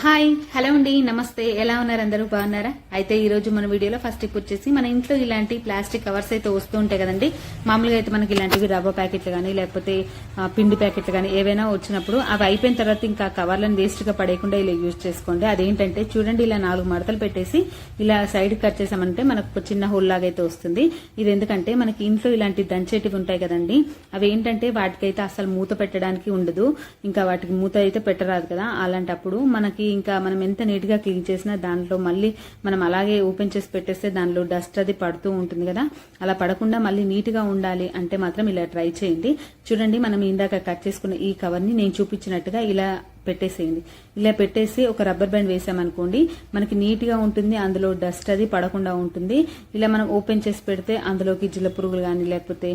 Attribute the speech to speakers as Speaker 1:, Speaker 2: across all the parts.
Speaker 1: Hi hello అండి నమస్తే. ఎలా ఉన్నారు అందరూ? బాగున్నారా? అయితే ఈ రోజు మన వీడియోలో ఫస్ట్ టిప్ వచ్చేసి మన ఇంట్లో ఇలాంటి ప్లాస్టిక్ కవర్స్ అయితే వస్తూ ఉంటాయి కదండి. మామూలుగా అయితే మనకి ఇలాంటివి రవ్వ ప్యాకెట్లు కానీ లేకపోతే పిండి ప్యాకెట్లు కానీ ఏవైనా వచ్చినప్పుడు అవి అయిపోయిన తర్వాత ఇంకా కవర్లను వేస్ట్గా పడేయకుండా ఇలా యూజ్ చేసుకోండి. అదేంటంటే చూడండి ఇలా నాలుగు మడతలు పెట్టేసి ఇలా సైడ్ కట్ చేసామంటే మనకు చిన్న హోల్ లాగా అయితే వస్తుంది. ఇది ఎందుకంటే మనకి ఇంట్లో ఇలాంటి దంచేటివి ఉంటాయి కదండి. అవి ఏంటంటే వాటికైతే అసలు మూత పెట్టడానికి ఉండదు. ఇంకా వాటికి మూత అయితే పెట్టరాదు కదా. అలాంటప్పుడు మనకి ఇంకా మనం ఎంత నీట్గా క్లీన్ చేసినా దాంట్లో మళ్ళీ మనం అలాగే ఓపెన్ చేసి పెట్టేస్తే దానిలో డస్ట్ అది పడుతూ ఉంటుంది కదా. అలా పడకుండా మళ్ళీ నీట్గా ఉండాలి అంటే మాత్రం ఇలా ట్రై చేయండి. చూడండి మనం ఇందాక కట్ చేసుకున్న ఈ కవర్ని నేను చూపించినట్టుగా ఇలా పెట్టేసేయండి. ఇలా పెట్టేసి ఒక రబ్బర్ బ్యాండ్ వేసామనుకోండి మనకి నీట్గా ఉంటుంది అందులో డస్ట్ అది పడకుండా ఉంటుంది. ఇలా మనం ఓపెన్ చేసి పెడితే అందులోకి జిల్ల పురుగులు కానీ లేకపోతే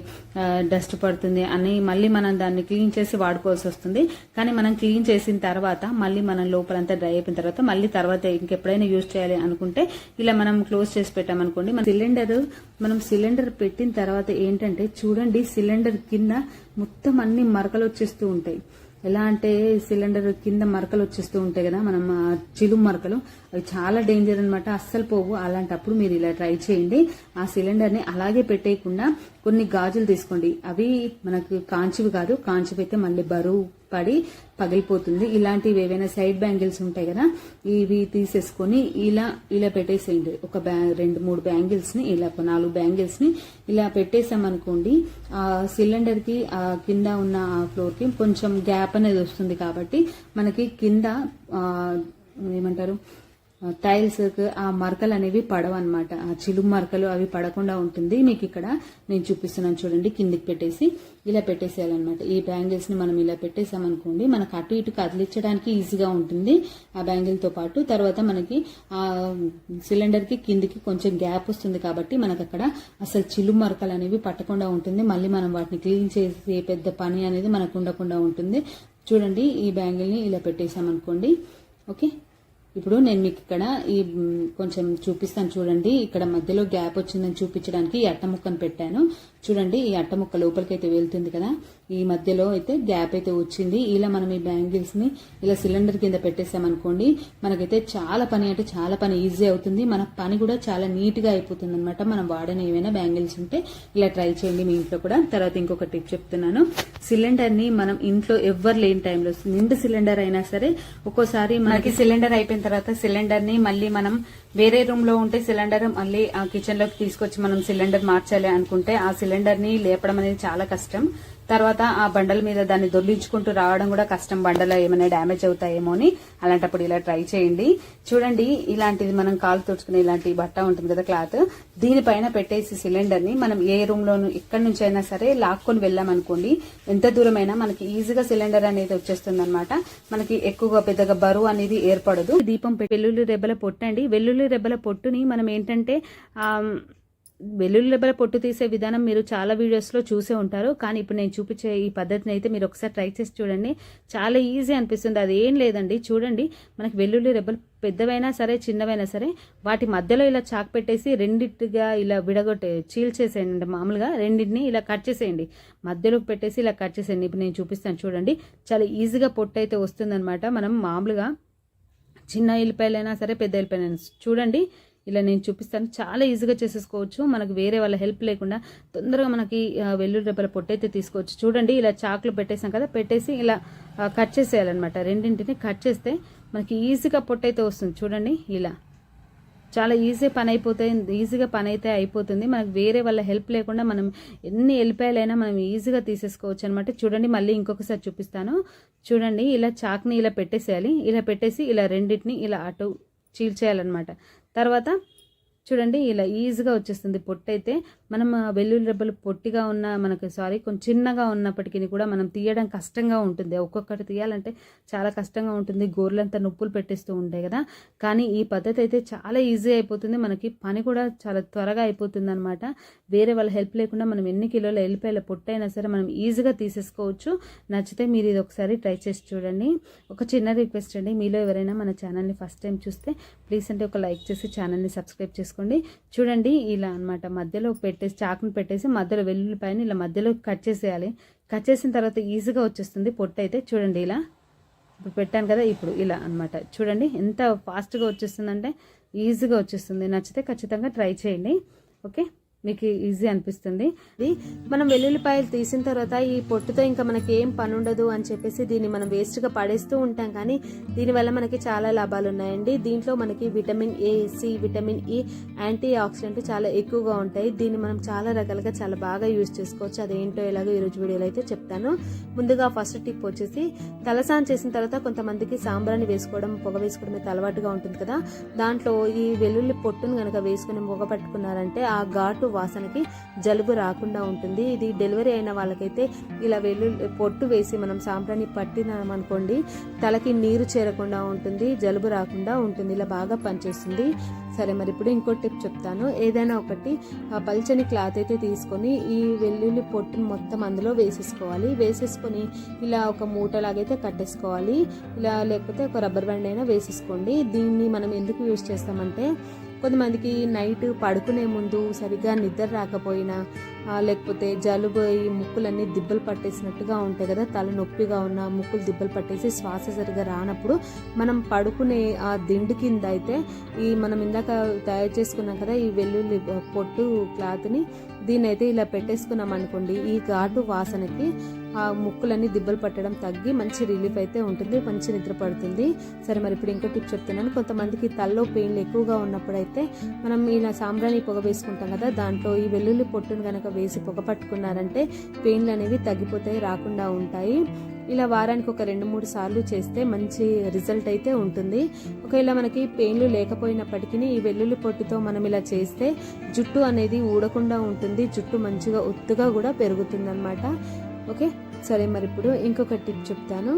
Speaker 1: డస్ట్ పడుతుంది అని మళ్ళీ మనం దాన్ని క్లీన్ చేసి వాడుకోవాల్సి వస్తుంది. కానీ మనం క్లీన్ చేసిన తర్వాత మళ్ళీ మనం లోపలంతా డ్రై అయిపోయిన తర్వాత మళ్ళీ తర్వాత ఇంకెప్పుడైనా యూజ్ చేయాలి అనుకుంటే ఇలా మనం క్లోజ్ చేసి పెట్టామనుకోండి మన సిలిండర్ మనం సిలిండర్ పెట్టిన తర్వాత ఏంటంటే చూడండి సిలిండర్ కింద మొత్తం అన్ని మరకలు వచ్చేస్తూ ఉంటాయి. ఎలా అంటే సిలిండర్ కింద మరకలు వచ్చేస్తూ ఉంటాయి కదా మనం ఆ చిలుము మరకలు అవి చాలా డేంజర్ అనమాట అస్సలు పోవు. అలాంటప్పుడు మీరు ఇలా ట్రై చేయండి. ఆ సిలిండర్ని అలాగే పెట్టేయకుండా కొన్ని గాజులు తీసుకోండి. అవి మనకు కాంచివి కాదు. కాంచివి అయితే మళ్ళీ బరువు పడి పగిలిపోతుంది. ఇలాంటివి ఏవైనా సైడ్ బ్యాంగిల్స్ ఉంటాయి కదా ఇవి తీసేసుకొని ఇలా ఇలా పెట్టేసేయండి. ఒక బ్యా రెండు మూడు బ్యాంగిల్స్ని ఇలా ఒక నాలుగు బ్యాంగిల్స్ని ఇలా పెట్టేసామనుకోండి ఆ సిలిండర్కి ఆ కింద ఉన్న ఆ ఫ్లోర్కి కొంచెం గ్యాప్ అనేది వస్తుంది కాబట్టి మనకి కింద ఏమంటారు టైల్స్ ఆ మరకలు అనేవి పడవన్నమాట. ఆ చిలుము మరకలు అవి పడకుండా ఉంటుంది. మీకు ఇక్కడ నేను చూపిస్తున్నాను చూడండి కిందికి పెట్టేసి ఇలా పెట్టేసేయాలన్నమాట. ఈ బ్యాంగిల్స్ని మనం ఇలా పెట్టేసామనుకోండి మనకు అటు ఇటు కదిలించడానికి ఈజీగా ఉంటుంది ఆ బ్యాంగిల్తో పాటు. తర్వాత మనకి ఆ సిలిండర్కి కిందికి కొంచెం గ్యాప్ వస్తుంది కాబట్టి మనకు అక్కడ అసలు చిలుము మరకలు అనేవి పట్టకుండా ఉంటుంది. మళ్ళీ మనం వాటిని క్లీన్ చేసే పెద్ద పని అనేది మనకు ఉండకుండా ఉంటుంది. చూడండి ఈ బ్యాంగిల్ని ఇలా పెట్టేసామనుకోండి. ఓకే? ఇప్పుడు నేను మీకు ఇక్కడ ఈ కొంచెం చూపిస్తాను చూడండి. ఇక్కడ మధ్యలో గ్యాప్ వచ్చిందని చూపించడానికి ఈ అట్ట ముక్కను పెట్టాను. చూడండి ఈ అట్ట ముక్క లోపలికి అయితే వెళ్తుంది కదా. ఈ మధ్యలో అయితే గ్యాప్ అయితే వచ్చింది. ఇలా మనం ఈ బ్యాంగిల్స్ని ఇలా సిలిండర్ కింద పెట్టేసామనుకోండి మనకైతే చాలా పని అంటే చాలా పని ఈజీ అవుతుంది. మన పని కూడా చాలా నీట్గా అయిపోతుంది అనమాట మనం వాడని ఏమైనా బ్యాంగిల్స్ ఉంటే ఇలా ట్రై చేయండి మీ ఇంట్లో కూడా. తర్వాత ఇంకొక టిప్ చెప్తున్నాను. సిలిండర్ని మనం ఇంట్లో ఎవరు లేని టైంలో నిండు సిలిండర్ అయినా సరే ఒక్కోసారి మనకి సిలిండర్ అయిపోయిన తర్వాత సిలిండర్ని మళ్ళీ మనం వేరే రూమ్లో ఉంటే సిలిండర్ మళ్ళీ ఆ కిచెన్లోకి తీసుకొచ్చి మనం సిలిండర్ మార్చాలి అనుకుంటే ఆ సిలిండర్ని లేపడం అనేది చాలా కష్టం. తర్వాత ఆ బండల మీద దాన్ని దొల్లించుకుంటూ రావడం కూడా కష్టం. బండలో ఏమైనా డ్యామేజ్ అవుతాయేమో అని అలాంటప్పుడు ఇలా ట్రై చేయండి. చూడండి ఇలాంటిది మనం కాలు తుడుచుకునే ఇలాంటి బట్ట ఉంటుంది కదా క్లాత్. దీనిపైన పెట్టేసి సిలిండర్ని మనం ఏ రూమ్ లోను ఎక్కడి నుంచి అయినా సరే లాక్కొని వెళ్ళామనుకోండి ఎంత దూరమైనా మనకి ఈజీగా సిలిండర్ అనేది వచ్చేస్తుంది మనకి ఎక్కువగా పెద్దగా బరువు అనేది ఏర్పడదు. దీపం వెల్లుల్లి రెబ్బల పొట్టండి. వెల్లుల్లి వెల్లుల్లి రెబ్బల పొట్టుని మనం ఏంటంటే వెల్లుల్లి రెబ్బల పొట్టు తీసే విధానం మీరు చాలా వీడియోస్లో చూసే ఉంటారు. కానీ ఇప్పుడు నేను చూపించే ఈ పద్ధతిని అయితే మీరు ఒకసారి ట్రై చేసి చూడండి. చాలా ఈజీ అనిపిస్తుంది. అది ఏం లేదండి. చూడండి. మనకి వెల్లుల్లి రెబ్బలు పెద్దవైనా సరే చిన్నవైనా సరే వాటి మధ్యలో ఇలా చాక్ పెట్టేసి రెండింటిగా ఇలా విడగొట్టే చీల్చేసేయండి మామూలుగా రెండింటిని ఇలా కట్ చేసేయండి. మధ్యలో పెట్టేసి ఇలా కట్ చేసేయండి. ఇప్పుడు నేను చూపిస్తాను చూడండి. చాలా ఈజీగా పొట్టు అయితే వస్తుందన్నమాట. మనం మామూలుగా చిన్న ఎల్లిపాయలైనా సరే పెద్ద ఎల్లిపాయలైనా చూడండి ఇలా నేను చూపిస్తాను. చాలా ఈజీగా చేసేసుకోవచ్చు. మనకు వేరే వాళ్ళ హెల్ప్ లేకుండా తొందరగా మనకి వెల్లుల్లి రెబ్బల పొట్టయితే తీసుకోవచ్చు. చూడండి ఇలా చాకులు పెట్టేసాం కదా పెట్టేసి ఇలా కట్ చేసేయాలన్నమాట. రెండింటిని కట్ చేస్తే మనకి ఈజీగా పొట్టయితే వస్తుంది. చూడండి ఇలా. చాలా ఈజీ పని అయిపోతుంది ఈజీగా పని అయితే అయిపోతుంది. మనకు వేరే వాళ్ళ హెల్ప్ లేకుండా మనం ఎన్ని వెళ్ళిపోయాలైనా మనం ఈజీగా తీసేసుకోవచ్చు అనమాట చూడండి మళ్ళీ ఇంకొకసారి చూపిస్తాను. చూడండి ఇలా చాక్ని ఇలా పెట్టేసేయాలి. ఇలా పెట్టేసి ఇలా రెండింటిని ఇలా అటు చీల్చేయాలన్నమాట. తర్వాత చూడండి ఇలా ఈజీగా వచ్చేస్తుంది పొట్టు అయితే మనం వెల్లుల్లి రెబ్బలు పొట్టిగా ఉన్న మనకు సారీ కొంచెం చిన్నగా ఉన్నప్పటికీ కూడా మనం తీయడం కష్టంగా ఉంటుంది. ఒక్కొక్కటి తీయాలంటే చాలా కష్టంగా ఉంటుంది. గోర్లంతా నొప్పులు పెట్టేస్తూ ఉంటాయి కదా. కానీ ఈ పద్ధతి అయితే చాలా ఈజీ అయిపోతుంది. మనకి పని కూడా చాలా త్వరగా అయిపోతుంది అనమాట వేరే వాళ్ళ హెల్ప్ లేకుండా మనం ఎన్ని కిలోల ఎల్లిపాయల పొట్టు అయినా సరే మనం ఈజీగా తీసేసుకోవచ్చు. నచ్చితే మీరు ఇది ఒకసారి ట్రై చేసి చూడండి. ఒక చిన్న రిక్వెస్ట్ అండి. మీలో ఎవరైనా మన ఛానల్ని ఫస్ట్ టైం చూస్తే ప్లీజ్ అంటే ఒక లైక్ చేసి ఛానల్ని సబ్స్క్రైబ్ చేసుకోండి. చూడండి ఇలా అన్నమాట. మధ్యలో పెట్టి పెట్టేసి చాకును పెట్టేసి మధ్యలో వెల్లుల్లిపాయని ఇలా మధ్యలో కట్ చేసేయాలి. కట్ చేసిన తర్వాత ఈజీగా వచ్చేస్తుంది. పొట్టు అయితే చూడండి ఇలా. ఇప్పుడు పెట్టాను కదా ఇప్పుడు ఇలా అన్నమాట. చూడండి ఎంత ఫాస్ట్గా వచ్చేస్తుందంటే ఈజీగా వచ్చేస్తుంది. నచ్చితే ఖచ్చితంగా ట్రై చేయండి. ఓకే? మీకు ఈజీ అనిపిస్తుంది. ఇది మనం వెల్లుల్లిపాయలు తీసిన తర్వాత ఈ పొట్టుతో ఇంకా మనకి ఏం పని ఉండదు అని చెప్పేసి దీన్ని మనం వేస్ట్గా పడేస్తూ ఉంటాం. కానీ దీనివల్ల మనకి చాలా లాభాలు ఉన్నాయండి. దీంట్లో మనకి vitamin A C vitamin E antioxidant చాలా ఎక్కువగా ఉంటాయి. దీన్ని మనం చాలా రకాలుగా చాలా బాగా యూజ్ చేసుకోవచ్చు. అదేంటో ఎలాగో ఈరోజు వీడియోలో అయితే చెప్తాను. ముందుగా ఫస్ట్ టిప్ వచ్చేసి తలసాన్ చేసిన తర్వాత కొంతమందికి సాంబ్రాన్ని వేసుకోవడం పొగ వేసుకోవడం అయితే అలవాటుగా ఉంటుంది కదా. దాంట్లో ఈ వెల్లుల్లి పొట్టును కనుక వేసుకుని పొగ పట్టుకున్నారంటే ఆ ఘాటు వాసనకి జలుబు రాకుండా ఉంటుంది. ఇది డెలివరీ అయిన వాళ్ళకైతే ఇలా వెల్లుల్లి పొట్టు వేసి మనం సాంప్రాన్ని పట్టినామనుకోండి తలకి నీరు చేరకుండా ఉంటుంది జలుబు రాకుండా ఉంటుంది ఇలా బాగా పనిచేస్తుంది. సరే మరి ఇప్పుడు ఇంకో టిప్ చెప్తాను. ఏదైనా ఒకటి పల్చని క్లాత్ అయితే తీసుకొని ఈ వెల్లుల్లి పొట్టును మొత్తం అందులో వేసేసుకోవాలి. వేసేసుకొని ఇలా ఒక మూటలాగైతే కట్టేసుకోవాలి. ఇలా లేకపోతే ఒక రబ్బర్ బ్యాండ్ అయినా వేసేసుకోండి. దీన్ని మనం ఎందుకు యూజ్ చేస్తామంటే కొంతమందికి నైట్ పడుకునే ముందు సరిగ్గా నిద్ర రాకపోయినా లేకపోతే జలుబు ఈ ముక్కులన్నీ దిబ్బలు పట్టేసినట్టుగా ఉంటాయి కదా తల నొప్పిగా ఉన్న ముక్కులు దిబ్బలు పట్టేసి శ్వాస సరిగా రానప్పుడు మనం పడుకునే ఆ దిండు కింద అయితే ఈ మనం ఇందాక తయారు చేసుకున్నాం కదా ఈ వెల్లుల్లి పొట్టు క్లాత్ని దీన్ని అయితే ఇలా పెట్టేసుకున్నాం అనుకోండి. ఈ ఘాటు వాసనకి ఆ ముక్కులన్నీ దిబ్బలు పట్టడం తగ్గి మంచి రిలీఫ్ అయితే ఉంటుంది మంచి నిద్ర పడుతుంది. సరే మరి ఇప్పుడు ఇంకో టిప్ చెప్తున్నాను. కొంతమందికి తల్లో పెయిన్లు ఎక్కువగా ఉన్నప్పుడైతే మనం ఇలా సాంబ్రాణి పొగ వేసుకుంటాం కదా దాంట్లో ఈ వెల్లుల్లి పొట్టును కనుక వేసి పొగ పట్టుకున్నారంటే పెయిన్లు అనేవి తగ్గిపోతాయి రాకుండా ఉంటాయి. ఇలా వారానికి ఒక రెండు మూడు సార్లు చేస్తే మంచి రిజల్ట్ అయితే ఉంటుంది. ఒకవేళ మనకి పెయిన్లు లేకపోయినప్పటికీ ఈ వెల్లుల్లి పొట్టుతో మనం ఇలా చేస్తే జుట్టు అనేది ఊడకుండా ఉంటుంది. జుట్టు మంచిగా ఒత్తుగా కూడా పెరుగుతుంది ఓకే? సరే మరి ఇప్పుడు ఇంకొక టిప్ చెప్తాను.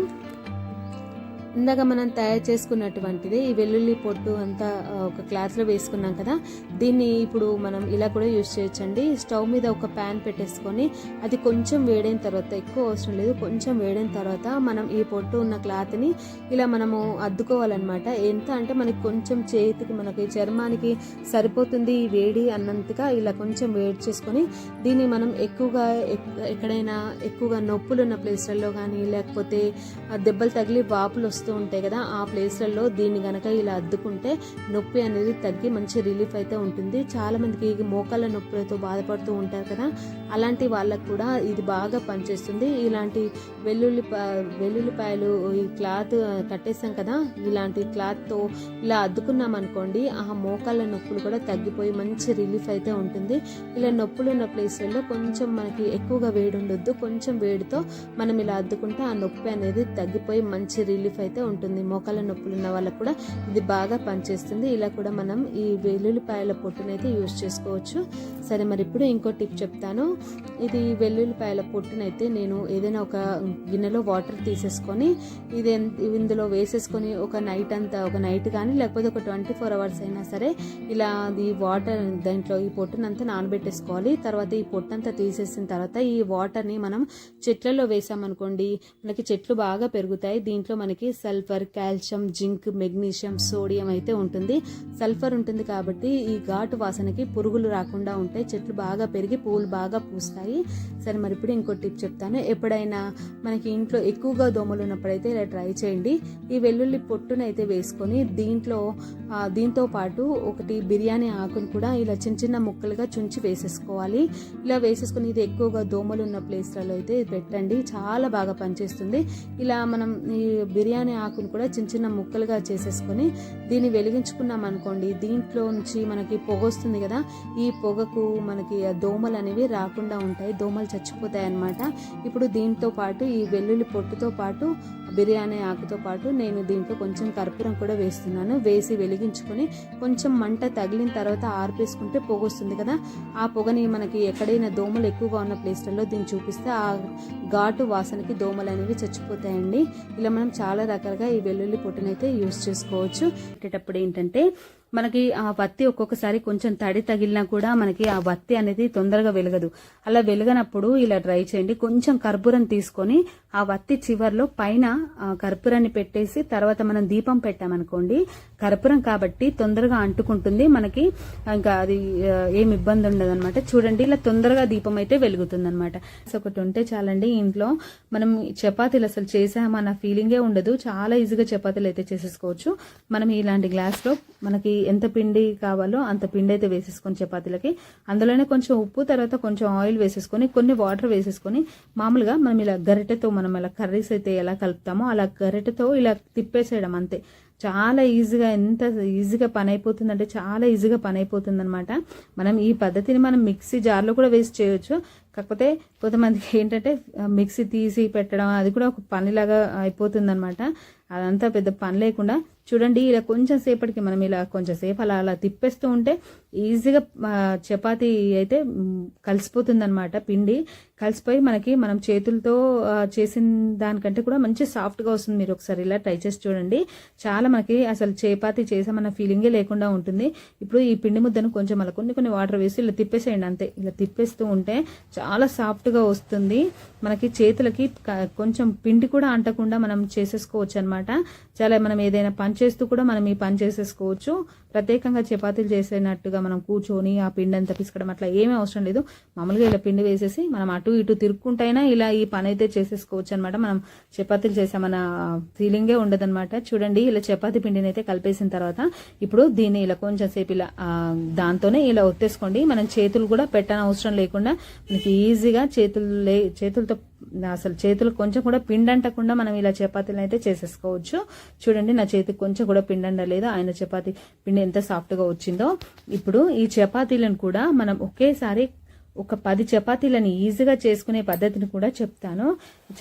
Speaker 1: ఇందాక మనం తయారు చేసుకున్నటువంటిది ఈ వెల్లుల్లి పొట్టు అంతా ఒక క్లాత్లో వేసుకున్నాం కదా దీన్ని ఇప్పుడు మనం ఇలా కూడా యూజ్ చేయొచ్చండి. స్టవ్ మీద ఒక ప్యాన్ పెట్టేసుకొని అది కొంచెం వేడైన తర్వాత ఎక్కువ అవసరం లేదు కొంచెం వేడైన తర్వాత మనం ఈ పొట్టు ఉన్న క్లాత్ని ఇలా మనము అద్దుకోవాలన్నమాట. ఎంత అంటే మనకి కొంచెం చేతికి మనకి చర్మానికి సరిపోతుంది ఈ వేడి అన్నంతగా ఇలా కొంచెం వేడి చేసుకొని దీన్ని మనం ఎక్కువగా ఎక్- ఎక్కడైనా ఎక్కువగా నొప్పులు ఉన్న ప్లేస్లలో కానీ లేకపోతే దెబ్బలు తగిలి వాపులు వస్తూ ఉంటాయి కదా ఆ ప్లేస్లలో దీన్ని గనక ఇలా అద్దుకుంటే నొప్పి అనేది తగ్గి మంచి రిలీఫ్ అయితే ఉంటుంది. చాలా మందికి మోకాళ్ళ నొప్పులతో బాధపడుతూ ఉంటారు కదా అలాంటి వాళ్ళకు కూడా ఇది బాగా పనిచేస్తుంది. ఇలాంటి వెల్లుల్లి వెల్లుల్లిపాయలు ఈ క్లాత్ కట్టేసాం కదా ఇలాంటి క్లాత్తో ఇలా అద్దుకున్నాం అనుకోండి ఆ మోకాళ్ళ నొప్పులు కూడా తగ్గిపోయి మంచి రిలీఫ్ అయితే ఉంటుంది. ఇలా నొప్పులు ఉన్న ప్లేస్లలో కొంచెం మనకి ఎక్కువగా వేడి ఉండొద్దు. కొంచెం వేడితో మనం ఇలా అద్దుకుంటే ఆ నొప్పి అనేది తగ్గిపోయి మంచి రిలీఫ్ అయితే ఉంటుంది. మోకాళ్ళ నొప్పులు ఉన్న వాళ్ళకు కూడా ఇది బాగా పనిచేస్తుంది. ఇలా కూడా మనం ఈ వెల్లుల్లిపాయల పొట్టునైతే యూజ్ చేసుకోవచ్చు. సరే మరి ఇప్పుడు ఇంకో టిప్ చెప్తాను. ఇది వెల్లుల్లిపాయల పొట్టునైతే నేను ఏదైనా ఒక గిన్నెలో వాటర్ తీసేసుకొని ఇది ఇందులో వేసేసుకొని ఒక నైట్ అంతా ఒక నైట్ కానీ లేకపోతే ఒక ట్వంటీ ఫోర్ అవర్స్ అయినా సరే ఇలా అది వాటర్ దాంట్లో ఈ పొట్టునంతా నానబెట్టేసుకోవాలి. తర్వాత ఈ పొట్టంతా తీసేసిన తర్వాత ఈ వాటర్ని మనం చెట్లలో వేసామనుకోండి మనకి చెట్లు బాగా పెరుగుతాయి. దీంట్లో మనకి sulphur calcium zinc magnesium sodium అయితే ఉంటుంది. సల్ఫర్ ఉంటుంది కాబట్టి ఈ ఘాటు వాసనకి పురుగులు రాకుండా ఉంటాయి చెట్లు బాగా పెరిగి పువ్వులు బాగా పూస్తాయి. సరే మరి ఇప్పుడు ఇంకో టిప్ చెప్తాను. ఎప్పుడైనా మనకి ఇంట్లో ఎక్కువగా దోమలు ఉన్నప్పుడైతే ఇలా ట్రై చేయండి. ఈ వెల్లుల్లి పొట్టునైతే వేసుకొని దీంట్లో దీంతో పాటు ఒకటి బిర్యానీ ఆకును కూడా ఇలా చిన్న చిన్న ముక్కలుగా చుంచి వేసేసుకోవాలి. ఇలా వేసేసుకొని ఇది ఎక్కువగా దోమలు ఉన్న ప్లేస్లలో అయితే పెట్టండి. చాలా బాగా పనిచేస్తుంది. ఇలా మనం ఈ బిర్యానీ ఆకును కూడా చిన్న చిన్న ముక్కలుగా చేసేసుకొని దీన్ని వెలిగించుకున్నాం అనుకోండి దీంట్లో నుంచి మనకి పొగ వస్తుంది కదా ఈ పొగకు మనకి ఆ దోమలు అనేవి రాకుండా ఉంటాయి దోమలు చచ్చిపోతాయి అన్నమాట. ఇప్పుడు దీంతో పాటు ఈ వెల్లుల్లి పొట్టుతో పాటు బిర్యానీ ఆకుతో పాటు నేను దీంట్లో కొంచెం కర్పూరం కూడా వేస్తున్నాను. వేసి వెలిగించుకొని కొంచెం మంట తగిలిన తర్వాత ఆర్పేసుకుంటే పొగ వస్తుంది కదా. ఆ పొగని మనకి ఎక్కడైనా దోమలు ఎక్కువగా ఉన్న ప్లేస్లలో దీన్ని చూపిస్తే ఆ ఘాటు వాసనకి దోమలు అనేవి చచ్చిపోతాయండి. ఇలా మనం చాలా రకాలుగా ఈ వెల్లుల్లి పొట్టునైతే యూస్ చేసుకోవచ్చు. పెట్టేటప్పుడు ఏంటంటే మనకి ఆ వత్తి ఒక్కొక్కసారి కొంచెం తడి తగిలినా కూడా మనకి ఆ వత్తి అనేది తొందరగా వెలగదు. అలా వెలగనప్పుడు ఇలా డ్రై చేయండి. కొంచెం కర్పూరం తీసుకొని ఆ వత్తి చివర్లో పైన కర్పూరాన్ని పెట్టేసి తర్వాత మనం దీపం పెట్టామనుకోండి కర్పూరం కాబట్టి తొందరగా అంటుకుంటుంది. మనకి ఇంకా అది ఏమి ఏం ఇబ్బంది ఉండదు అనమాట చూడండి ఇలా తొందరగా దీపం అయితే వెలుగుతుంది అనమాట ఒకటి ఉంటే చాలండి ఇంట్లో. మనం చపాతీలు అసలు చేసామన్న ఫీలింగే ఉండదు. చాలా ఈజీగా చపాతీలు అయితే చేసేసుకోవచ్చు. మనం ఇలాంటి గ్లాస్లో మనకి ఎంత పిండి కావాలో అంత పిండి అయితే వేసేసుకొని చపాతీలకి. అందులోనే కొంచెం ఉప్పు తర్వాత కొంచెం ఆయిల్ వేసేసుకొని కొన్ని వాటర్ వేసేసుకొని మామూలుగా మనం ఇలా గరిటెతో మనం ఇలా కర్రీస్ అయితే ఎలా కలుపుతామో అలా గరిటెతో ఇలా తిప్పేసేయడం అంతే. చాలా ఈజీగా ఎంత ఈజీగా పని అయిపోతుందంటే చాలా ఈజీగా పని అయిపోతుంది అనమాట మనం ఈ పద్ధతిని మనం మిక్సీ జార్లో కూడా వేస్ట్ చేయొచ్చు. కాకపోతే కొంతమందికి ఏంటంటే మిక్సీ తీసి పెట్టడం అది కూడా ఒక పనిలాగా అయిపోతుంది అనమాట అదంతా పెద్ద పని లేకుండా చూడండి ఇలా కొంచెం సేపటికి మనం ఇలా కొంచెం సేపు అలా అలా తిప్పేస్తూ ఉంటే ఈజీగా చపాతీ అయితే కలిసిపోతుంది అనమాట పిండి. కలిసిపోయి మనకి మనం చేతులతో చేసిన దానికంటే కూడా మంచి సాఫ్ట్గా వస్తుంది మీరు ఒకసారి ఇలా ట్రై చేసి చూడండి. చాలా మనకి అసలు చపాతీ చేసామన్న ఫీలింగే లేకుండా ఉంటుంది. ఇప్పుడు ఈ పిండి ముద్దను కొంచెం అలా కొన్ని కొన్ని వాటర్ వేసి ఇలా తిప్పేసేయండి అంతే. ఇలా తిప్పేస్తూ ఉంటే చాలా సాఫ్ట్గా వస్తుంది. మనకి చేతులకి కొంచెం పిండి కూడా అంటకుండా మనం చేసేసుకోవచ్చు అనమాట చాలా మనం ఏదైనా పని చేస్తూ కూడా మనం ఈ పని చేసేసుకోవచ్చు. ప్రత్యేకంగా చపాతీలు చేసేనట్టుగా మనం కూర్చొని ఆ పిండి అంతా పిసకడం అట్లా ఏమీ అవసరం లేదు. మామూలుగా ఇలా పిండి వేసేసి మనం అటు ఇటు తిరుక్కుంటైనా ఇలా ఈ పని అయితే చేసేసుకోవచ్చు అనమాట మనం చపాతీలు చేసామన్న ఫీలింగే ఉండదన్నమాట. చూడండి ఇలా చపాతీ పిండిని అయితే కలిపేసిన తర్వాత ఇప్పుడు దీన్ని ఇలా కొంచెం సేపు ఇలా దాంతోనే ఇలా ఒత్తేసుకోండి. మనం చేతులు కూడా పెట్టని అవసరం లేకుండా మనకి ఈజీగా చేతులు లే చేతులతో అసలు చేతులు కొంచెం కూడా పిండి అంటకుండా మనం ఇలా చపాతీలు అయితే చేసేసుకోవచ్చు. చూడండి నా చేతికి కొంచెం కూడా పిండి అండలేదు ఆయన చపాతీ పిండి ఎంత సాఫ్ట్గా వచ్చిందో. ఇప్పుడు ఈ చపాతీలను కూడా మనం ఒకేసారి ఒక పది చపాతీలను ఈజీగా చేసుకునే పద్ధతిని కూడా చెప్తాను.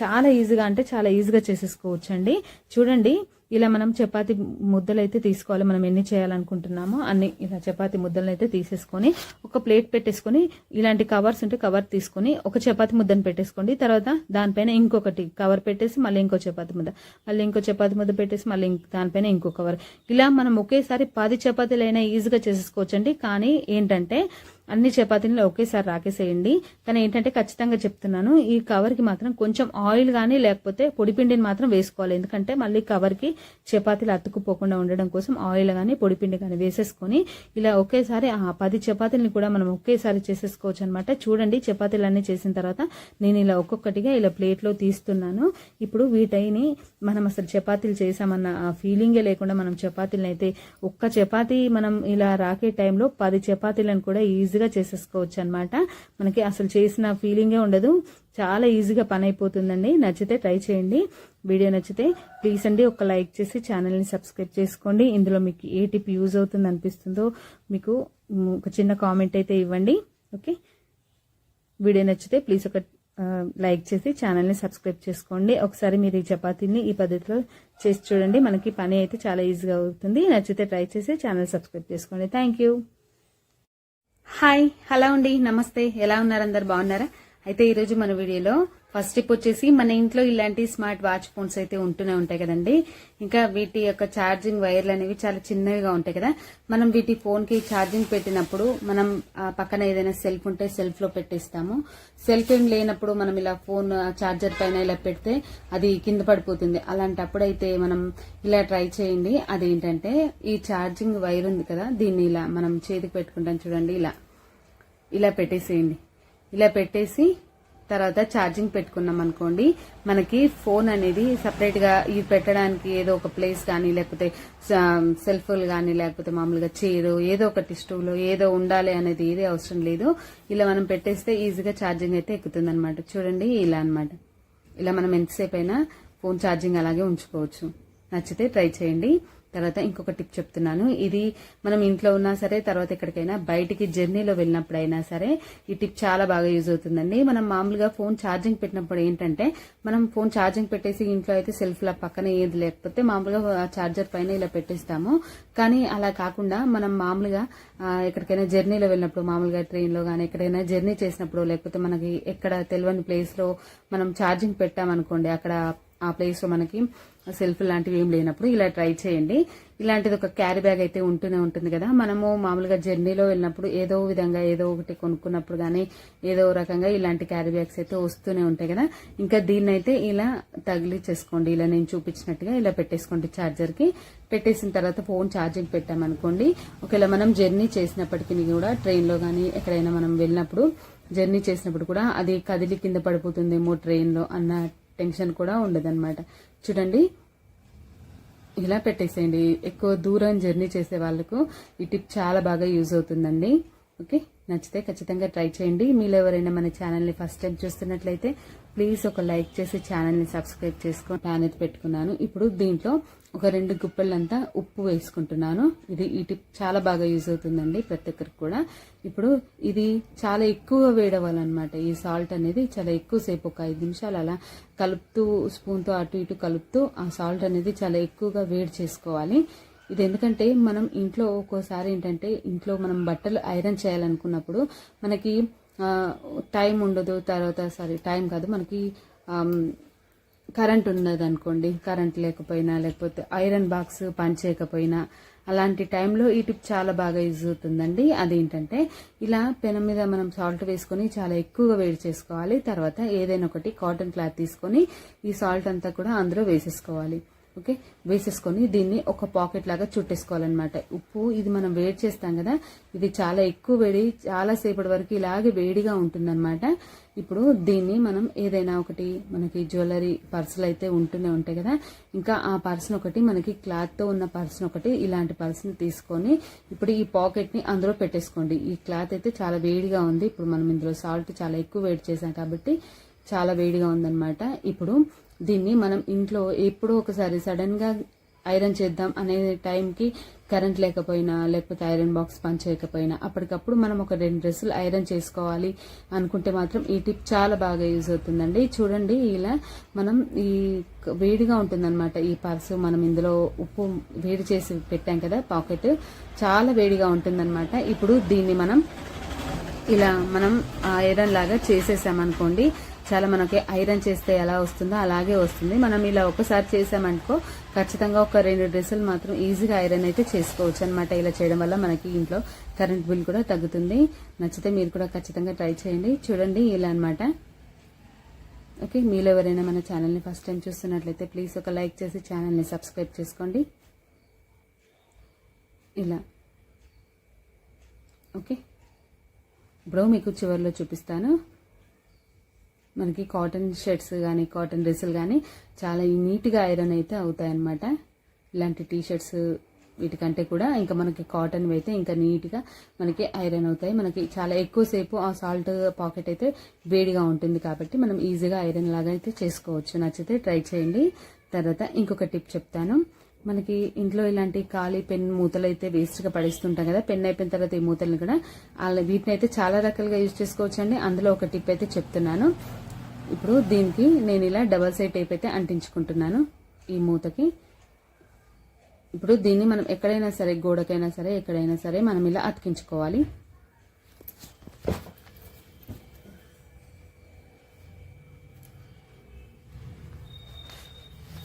Speaker 1: చాలా ఈజీగా అంటే చాలా ఈజీగా చేసేసుకోవచ్చు అండి చూడండి ఇలా మనం చపాతి ముద్దలు అయితే తీసుకోవాలి. మనం ఎన్ని చేయాలనుకుంటున్నామో అన్ని ఇలా చపాతి ముద్దలను అయితే తీసేసుకొని ఒక ప్లేట్ పెట్టేసుకొని ఇలాంటి కవర్స్ ఉంటే కవర్ తీసుకొని ఒక చపాతి ముద్దను పెట్టేసుకోండి. తర్వాత దానిపైన ఇంకొకటి కవర్ పెట్టేసి మళ్ళీ ఇంకో చపాతి ముద్ద మళ్ళీ ఇంకో చపాతి ముద్ద పెట్టేసి మళ్ళీ దానిపైన ఇంకో కవర్. ఇలా మనం ఒకేసారి పది చపాతీలైనా ఈజీగా చేసేసుకోవచ్చండి. కానీ ఏంటంటే అన్ని చపాతీలు ఒకేసారి రాకేసేయండి. కానీ ఏంటంటే ఖచ్చితంగా చెప్తున్నాను ఈ కవర్కి మాత్రం కొంచెం ఆయిల్ కానీ లేకపోతే పొడిపిండిని మాత్రం వేసుకోవాలి. ఎందుకంటే మళ్ళీ కవర్కి చపాతీలు అతుక్కుపోకుండా ఉండడం కోసం ఆయిల్ కానీ పొడిపిండి కానీ వేసేసుకొని ఇలా ఒకేసారి ఆ పది చపాతీలని కూడా మనం ఒకేసారి చేసేసుకోవచ్చు అనమాట చూడండి చపాతీలు అన్నీ చేసిన తర్వాత నేను ఇలా ఒక్కొక్కటిగా ఇలా ప్లేట్లో తీస్తున్నాను. ఇప్పుడు వీటైని మనం అసలు చపాతీలు చేసామన్న ఫీలింగే లేకుండా మనం చపాతీలను అయితే ఒక్క చపాతీ మనం ఇలా రాకే టైంలో పది చపాతీలను కూడా ఈజీ ఈజీగా చేసేసుకోవచ్చు అనమాట మనకి అసలు చేసిన ఫీలింగే ఉండదు. చాలా ఈజీగా పని అయిపోతుందండి నచ్చితే ట్రై చేయండి. వీడియో నచ్చితే ప్లీజ్ అండి ఒక లైక్ చేసి ఛానల్ని సబ్స్క్రైబ్ చేసుకోండి. ఇందులో మీకు ఏ టిప్ యూజ్ అవుతుంది అనిపిస్తుందో మీకు ఒక చిన్న కామెంట్ అయితే ఇవ్వండి. ఓకే వీడియో నచ్చితే ప్లీజ్ ఒక లైక్ చేసి ఛానల్ని సబ్స్క్రైబ్ చేసుకోండి. ఒకసారి మీరు ఈ చపాతీని ఈ పద్ధతిలో చేసి చూడండి. మనకి పని అయితే చాలా ఈజీగా అవుతుంది. నచ్చితే ట్రై చేసి ఛానల్ సబ్స్క్రైబ్ చేసుకోండి. థ్యాంక్ యూ హాయ్ హలో అండి నమస్తే. ఎలా ఉన్నారు అందరు? బాగున్నారా? అయితే ఈరోజు మన వీడియోలో ఫస్ట్ టిప్ వచ్చేసి మన ఇంట్లో ఇలాంటి స్మార్ట్ వాచ్ ఫోన్స్ అయితే ఉంటూనే ఉంటాయి కదండి. ఇంకా వీటి యొక్క ఛార్జింగ్ వైర్లు అనేవి చాలా చిన్నవిగా ఉంటాయి కదా. మనం వీటి ఫోన్కి ఛార్జింగ్ పెట్టినప్పుడు మనం పక్కన ఏదైనా సెల్ఫ్ ఉంటే సెల్ఫ్లో పెట్టేస్తాము. సెల్ఫ్ ఏం లేనప్పుడు మనం ఇలా ఫోన్ ఛార్జర్ పైన ఇలా పెడితే అది కింద పడిపోతుంది. అలాంటప్పుడు అయితే మనం ఇలా ట్రై చేయండి. అదేంటంటే ఈ ఛార్జింగ్ వైర్ ఉంది కదా దీన్ని ఇలా మనం చేతికి పెట్టుకుంటాం చూడండి ఇలా. ఇలా పెట్టేసేయండి. ఇలా పెట్టేసి తర్వాత ఛార్జింగ్ పెట్టుకున్నాం అనుకోండి మనకి ఫోన్ అనేది సపరేట్గా ఇది పెట్టడానికి ఏదో ఒక ప్లేస్ కానీ లేకపోతే సెల్ఫోన్ కానీ లేకపోతే మామూలుగా చైర్ ఏదో ఒకటి స్టూలో ఏదో ఉండాలి అనేది ఏది అవసరం లేదు. ఇలా మనం పెట్టేస్తే ఈజీగా ఛార్జింగ్ అయితే ఎక్కుతుంది అనమాట చూడండి ఇలా అన్నమాట. ఇలా మనం ఎంతసేపు అయినా ఫోన్ ఛార్జింగ్ అలాగే ఉంచుకోవచ్చు. నచ్చితే ట్రై చేయండి. తర్వాత ఇంకొక టిప్ చెప్తున్నాను. ఇది మనం ఇంట్లో ఉన్నా సరే తర్వాత ఎక్కడికైనా బయటికి జర్నీలో వెళ్ళినప్పుడైనా సరే ఈ టిప్ చాలా బాగా యూజ్ అవుతుందండి. మనం మామూలుగా ఫోన్ ఛార్జింగ్ పెట్టినప్పుడు ఏంటంటే మనం ఫోన్ ఛార్జింగ్ పెట్టేసి ఇంట్లో అయితే సెల్ఫ్లా పక్కన ఏది లేకపోతే మామూలుగా ఛార్జర్ పైన ఇలా పెట్టేస్తాము. కానీ అలా కాకుండా మనం మామూలుగా ఎక్కడికైనా జర్నీలో వెళ్ళినప్పుడు మామూలుగా ట్రైన్లో కానీ ఎక్కడైనా జర్నీ చేసినప్పుడు లేకపోతే మనకి ఎక్కడ తెలియని ప్లేస్లో మనం ఛార్జింగ్ పెట్టామనుకోండి అక్కడ ఆ ప్లేస్లో మనకి సెల్ఫ్ లాంటివి ఏం లేనప్పుడు ఇలా ట్రై చేయండి. ఇలాంటిది ఒక క్యారీ బ్యాగ్ అయితే ఉంటూనే ఉంటుంది కదా. మనము మామూలుగా జర్నీలో వెళ్ళినప్పుడు ఏదో విధంగా ఏదో ఒకటి కొనుక్కున్నప్పుడు కానీ ఏదో రకంగా ఇలాంటి క్యారీ బ్యాగ్స్ అయితే వస్తూనే ఉంటాయి కదా. ఇంకా దీన్ని అయితే ఇలా తగిలి చేసుకోండి ఇలా నేను చూపించినట్టుగా ఇలా పెట్టేసుకోండి ఛార్జర్కి పెట్టేసిన తర్వాత ఫోన్ ఛార్జింగ్ పెట్టామనుకోండి ఒకవేళ మనం జర్నీ చేసినప్పటికీ కూడా ట్రైన్లో కానీ ఎక్కడైనా మనం వెళ్ళినప్పుడు జర్నీ చేసినప్పుడు కూడా అది కదిలి కింద పడిపోతుందేమో ట్రైన్లో అన్న టెన్షన్ కూడా ఉండదన్నమాట. చూడండి. ఇలా పెట్టేసేయండి. ఎక్కువ దూరం జర్నీ చేసే వాళ్ళకు ఈ టిప్ చాలా బాగా యూజ్ అవుతుందండి. ఓకే? నచ్చితే ఖచ్చితంగా ట్రై చేయండి. మీలో ఎవరైనా మన ఛానల్ని ఫస్ట్ టైం చూస్తున్నట్లయితే ప్లీజ్ ఒక లైక్ చేసి ఛానల్ని సబ్స్క్రైబ్ చేసుకొని ప్యాన్ అయితే పెట్టుకున్నాను. ఇప్పుడు దీంట్లో ఒక రెండు గుప్పెళ్ళంతా ఉప్పు వేసుకుంటున్నాను. ఇది ఈ టిప్ చాలా బాగా యూజ్ అవుతుందండి ప్రతి ఒక్కరికి కూడా. ఇప్పుడు ఇది చాలా ఎక్కువ వేడవాలన్నమాట ఈ సాల్ట్ అనేది చాలా ఎక్కువసేపు ఒక ఐదు నిమిషాలు అలా కలుపుతూ స్పూన్తో అటు ఇటు కలుపుతూ ఆ సాల్ట్ అనేది చాలా ఎక్కువగా వేడి చేసుకోవాలి. ఇది ఎందుకంటే మనం ఇంట్లో ఒక్కోసారి ఏంటంటే ఇంట్లో మనం బట్టలు ఐరన్ చేయాలనుకున్నప్పుడు మనకి టైం ఉండదు తర్వాత సారీ టైం కాదు మనకి కరెంట్ ఉన్నది అనుకోండి కరెంట్ లేకపోయినా లేకపోతే ఐరన్ బాక్స్ పనిచేయకపోయినా అలాంటి టైంలో ఈ టిప్ చాలా బాగా యూజ్ అవుతుందండి. అదేంటంటే ఇలా పెనం మీద మనం సాల్ట్ వేసుకొని చాలా ఎక్కువగా వేడి చేసుకోవాలి. తర్వాత ఏదైనా ఒకటి కాటన్ క్లాత్ తీసుకొని ఈ సాల్ట్ అంతా కూడా అందులో వేసేసుకోవాలి. ఓకే? వేసేసుకొని దీన్ని ఒక పాకెట్ లాగా చుట్టేసుకోవాలన్నమాట. ఉప్పు ఇది మనం వేడి చేస్తాం కదా ఇది చాలా ఎక్కువ వేడి చాలాసేపటి వరకు ఇలాగే వేడిగా ఉంటుందన్నమాట. ఇప్పుడు దీన్ని మనం ఏదైనా ఒకటి మనకి జ్యువెలరీ పర్సులు అయితే ఉంటూనే ఉంటాయి కదా ఇంకా ఆ పర్సన్ ఒకటి మనకి క్లాత్తో ఉన్న పర్సన్ ఒకటి ఇలాంటి పర్సన్ తీసుకొని ఇప్పుడు ఈ పాకెట్ని అందులో పెట్టేసుకోండి. ఈ క్లాత్ అయితే చాలా వేడిగా ఉంది. ఇప్పుడు మనం ఇందులో సాల్ట్ చాలా ఎక్కువ వేడి చేసాం కాబట్టి చాలా వేడిగా ఉందన్నమాట. ఇప్పుడు దీన్ని మనం ఇంట్లో ఎప్పుడో ఒకసారి సడన్గా ఐరన్ చేద్దాం అనే టైంకి కరెంట్ లేకపోయినా లేకపోతే ఐరన్ బాక్స్ పనిచేయకపోయినా అప్పటికప్పుడు మనం ఒక రెండు డ్రెస్సులు ఐరన్ చేసుకోవాలి అనుకుంటే మాత్రం ఈ టిప్ చాలా బాగా యూజ్ అవుతుందండి. చూడండి ఇలా మనం ఈ వేడిగా ఉంటుందన్నమాట. ఈ పర్సు మనం ఇందులో ఉప్పు వేడి చేసి పెట్టాం కదా పాకెట్. చాలా వేడిగా ఉంటుందన్నమాట. ఇప్పుడు దీన్ని మనం ఇలా మనం ఐరన్ లాగా చేసేసామనుకోండి చాలా మనకి ఐరన్ చేస్తే ఎలా వస్తుందో అలాగే వస్తుంది. మనం ఇలా ఒకసారి చేసామనుకో ఖచ్చితంగా ఒక రెండు డ్రెస్సులు మాత్రం ఈజీగా ఐరన్ అయితే చేసుకోవచ్చు అనమాట ఇలా చేయడం వల్ల మనకి ఇంట్లో కరెంట్ బిల్ కూడా తగ్గుతుంది. నచ్చితే మీరు కూడా ఖచ్చితంగా ట్రై చేయండి. చూడండి ఇలా అనమాట ఓకే మీలో ఎవరైనా మన ఛానల్ని ఫస్ట్ టైం చూస్తున్నట్లయితే ప్లీజ్ ఒక లైక్ చేసి ఛానల్ని సబ్స్క్రైబ్ చేసుకోండి. ఇలా. ఓకే. ఇప్పుడు మీకు చివరిలో చూపిస్తాను. మనకి కాటన్ షర్ట్స్ కానీ కాటన్ డ్రెస్సులు కానీ చాలా నీట్గా ఐరన్ అయితే అవుతాయన్నమాట. ఇలాంటి టీ షర్ట్స్ వీటికంటే కూడా ఇంకా మనకి కాటన్ అయితే ఇంకా నీట్గా మనకి ఐరన్ అవుతాయి. మనకి చాలా ఎక్కువసేపు ఆ సాల్ట్ పాకెట్ అయితే వేడిగా ఉంటుంది కాబట్టి మనం ఈజీగా ఐరన్ లాగా అయితే చేసుకోవచ్చు. నచ్చితే ట్రై చేయండి. తర్వాత ఇంకొక టిప్ చెప్తాను. మనకి ఇంట్లో ఇలాంటి ఖాళీ పెన్ మూతలు అయితే వేస్ట్గా పడేస్తుంటాం కదా పెన్ అయిపోయిన తర్వాత ఈ మూతలను కూడా వీటిని అయితే చాలా రకాలుగా యూజ్ చేసుకోవచ్చు అండి అందులో ఒక టిప్ అయితే చెప్తున్నాను. ఇప్పుడు దీనికి నేను ఇలా డబల్ సైడ్ టేప్ అయితే అంటించుకుంటున్నాను ఈ మూతకి. ఇప్పుడు దీన్ని మనం ఎక్కడైనా సరే గోడకైనా సరే ఎక్కడైనా సరే మనం ఇలా అతికించుకోవాలి.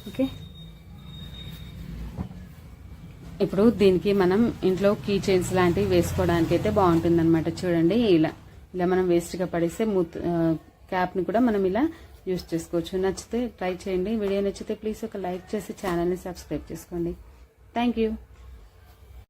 Speaker 1: ఓకే. ఇప్పుడు దీనికి మనం ఇంట్లో కీ చైన్స్ లాంటివి వేసుకోవడానికి అయితే బాగుంటుంది చూడండి ఇలా ఇలా మనం వేస్ట్గా పడేస్తే మూత క్యాప్ని కూడా మనం ఇలా యూస్ చేసుకోవచ్చు. నచ్చితే ట్రై చేయండి. వీడియో నచ్చితే ప్లీజ్ ఒక లైక్ చేసి ఛానల్ని సబ్స్క్రైబ్ చేసుకోండి. Thank you.